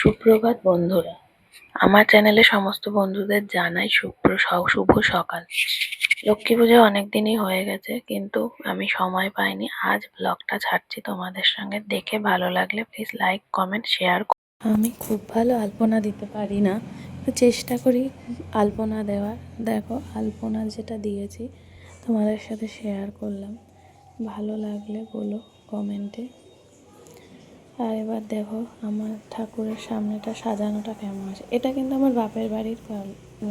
সুপ্রভাত বন্ধুরা। আমার চ্যানেলে সমস্ত বন্ধুদের জানাই সুপ্র শুভ সকাল। লক্ষ্মী পুজো অনেক দিনই হয়ে গেছে, কিন্তু আমি সময় পাইনি। আজ ব্লগটা ছাড়ছি তোমাদের সঙ্গে। দেখে ভালো লাগলে প্লিজ লাইক কমেন্ট শেয়ার আমি খুব ভালো আলপনা দিতে পারি না। চেষ্টা করি আলপনা দেওয়ার। দেখো, আলপনা যেটা দিয়েছি, তোমাদের সাথে শেয়ার করলাম। ভালো লাগলে বলো কমেন্টে আর এবার দেখো আমার ঠাকুরের সামনেটা সাজানোটা কেমন আছে। এটা কিন্তু আমার বাপের বাড়ির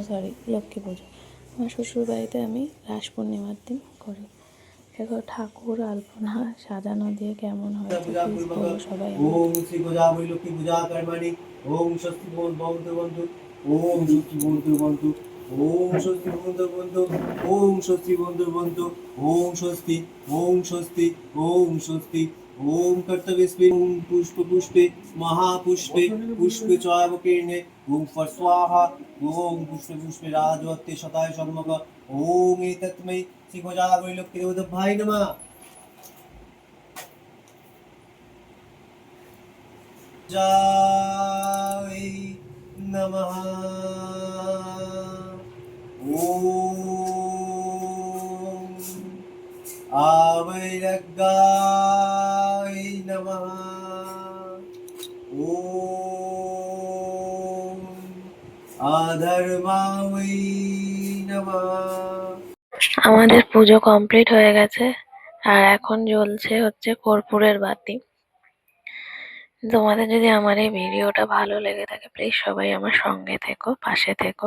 সরি লক্ষ্মী পুজো। আমার শ্বশুর বাড়িতে আমি রাস পূর্ণিমার দিন করি। দেখো ঠাকুর আলপনা সাজানো দিয়ে কেমন হয়েছে বলো সবাই ওম শ্রী পূজা বৈলক্ষ্মী পূজা কর্মাণি ওম স্বস্তি বন্ধু বন্ধু ওম স্বস্তি বন্ধু বন্ধু ওম স্বস্তি বন্ধু বন্ধু ওম স্বস্তি বন্ধু বন্ধু ওম স্বস্তি ওম স্বস্তি ওম স্বস্তি। ॐ कर्तव्यस्मे ॐ पुष्पपुष्पे महापुष्पे पुष्पे चयावकीर्णे ॐ फट् स्वाहा ॐ पुष्पपुष्पे राजवत्ते शताय सम्मक ॐ एतत्मै श्रीमजावैलोक्यदेवदभ्याय नमः जाय नमः आवैरगाय नमः ॐ আধর্মাওই নমঃ আমাদের পুজো কমপ্লিট হয়ে গেছে আর এখন জ্বলছে হচ্ছে কর্পূরের বাতি তোমাদের যদি আমার এই ভিডিওটা ভালো লেগে থাকে প্লিজ সবাই আমার সঙ্গে থেকো পাশে থেকো